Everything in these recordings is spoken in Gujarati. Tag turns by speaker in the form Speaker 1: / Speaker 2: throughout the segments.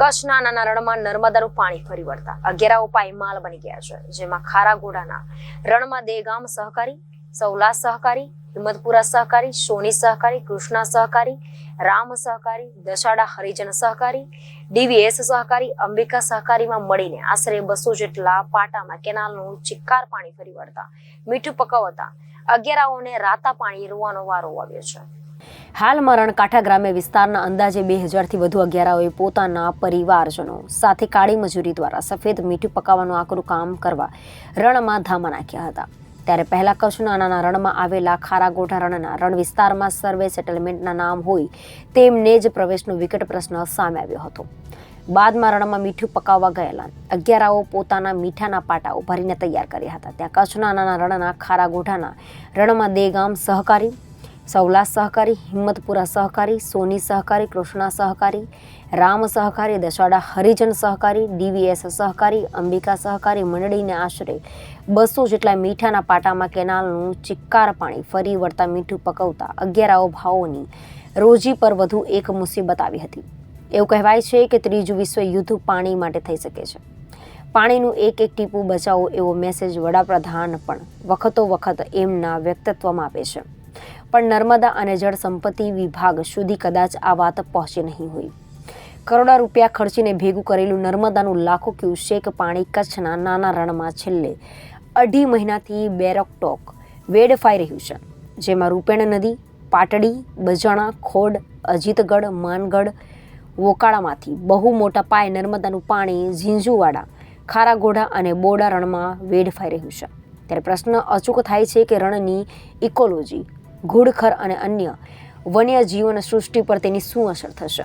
Speaker 1: કચ્છના નાના રણમાં નર્મદાનું પાણી ફરી વળતા અગિયાર ઉપાય માલ બની ગયા છે, જેમાં ખારા ગોડાના રણમાં દેગામ સહકારી સૌલા સહકારી, હિંમતપુરા સહકારી, સોની સહકારી, કૃષ્ણા સહકારી, રામ સહકારી, દશાડા હરિજન સહકારી, ડીવીએસ સહકારી, અંબિકા સહકારીમાં મળીને આશરે બસો જેટલા પાટામાં કેનાલનું ચિક્કાર પાણી ફરી વળતા, મીઠું પકવતા અગિયારાઓને રાતા પાણી રોવાનો વારો આવ્યો છે.
Speaker 2: હાલ મરણ કાંઠા ગ્રામ્ય વિસ્તારના અંદાજે બે હજારથી વધુ અગિયારાઓએ પોતાના પરિવારજનો સાથે કાળી મજૂરી દ્વારા સફેદ મીઠું પકાવવાનું આકરું કામ કરવા રણમાં ધામા નાખ્યા હતા. ત્યારે પહેલા કચ્છના નાના રણમાં આવેલા ખારાગોઠા રણના રણ વિસ્તારમાં સર્વે સેટલમેન્ટના નામ હોય તેમને જ પ્રવેશનો વિકટ પ્રશ્ન સામે આવ્યો હતો. બાદમાં રણમાં મીઠું પકાવવા ગયેલા અગિયારાઓ પોતાના મીઠાના પાટાઓ ભરીને તૈયાર કર્યા હતા. ત્યાં કચ્છના નાના રણના ખારાગોઠાના રણમાં દેગામ સહકારી સૌલા સહકારી હિંમતપુરા સહકારી સોની સહકારી કૃષ્ણા સહકારી રામ સહકારી દશાડા હરિજન સહકારી ડીવીએસ સહકારી અંબિકા સહકારી મંડળીને આશરે બસો જેટલા મીઠાના પાટામાં કેનાલનું ચિક્કાર પાણી ફરી વળતા મીઠું પકવતા અગિયારાઓ ભાવોની રોજી પર વધુ એક મુસીબત આવી હતી. એવું કહેવાય છે કે ત્રીજું વિશ્વ યુદ્ધ પાણી માટે થઈ શકે છે. પાણીનું એક એક ટીપું બચાવો એવો મેસેજ વડાપ્રધાન પણ વખતો વખત એમના વ્યક્તિત્વમાં આપે છે. પણ નર્મદા અને જળ સંપત્તિ વિભાગ સુધી કદાચ આ વાત પહોંચી નહીં હોય. કરોડો રૂપિયા ખર્ચીને ભેગું કરેલું નર્મદાનું લાખો ક્યુસેક પાણી કચ્છના નાના રણમાં છેલ્લે અઢી મહિનાથી બેરોકટોક વેડફાઈ રહ્યું છે. જેમાં રૂપેણ નદી, પાટડી, બજાણા, ખોડ, અજીતગઢ, માનગઢ, વોકાળામાંથી બહુ મોટા પાયે નર્મદાનું પાણી ઝીંઝુવાડા ખારાઘોડા અને બોડા રણમાં વેડફાઈ રહ્યું છે. ત્યારે પ્રશ્ન અચૂક થાય છે કે રણની ઇકોલોજી ઘુડખર અને અન્ય વન્ય જીવન સૃષ્ટિ પર તેની શું અસર થશે?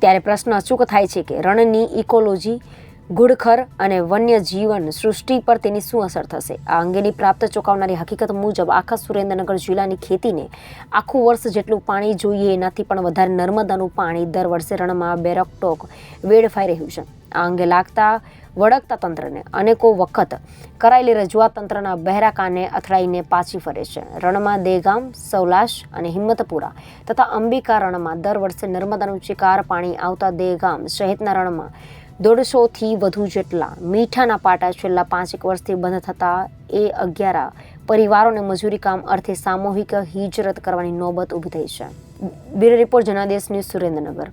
Speaker 2: ત્યારે પ્રશ્ન અચૂક થાય છે કે રણની ઇકોલોજી ઘુડખર અને વન્ય જીવન સૃષ્ટિ પર તેની શું અસર થશે? આ અંગેની પ્રાપ્ત ચોંકાવનારી હકીકત મુજબ આખા સુરેન્દ્રનગર જિલ્લાની ખેતીને આખું વર્ષ જેટલું પાણી જોઈએ એનાથી પણ વધારે નર્મદાનું પાણી દર વર્ષે રણમાં બેરકટોક વેડફાઈ રહ્યું છે. આ અંગે લાગતા વળગતા તંત્રને અનેકો વખત કરાયેલી રજૂઆત તંત્રના બહેરા કાને અથડાઈને પાછી ફરે છે. રણમાં દેગામ, સૌલાશ અને હિંમતપુરા તથા અંબિકા રણમાં દર વર્ષે નર્મદાનું શિકાર પાણી આવતા દેગામ સહિતના રણમાં દોઢસોથી વધુ જેટલા મીઠાના પાટા છેલ્લા પાંચેક વર્ષથી બંધ થતા એ અગિયાર પરિવારોને મજૂરી કામ અર્થે સામૂહિક હિજરત કરવાની નોબત ઊભી થઈ છે. Bureau report Janadesh news Surendranagar.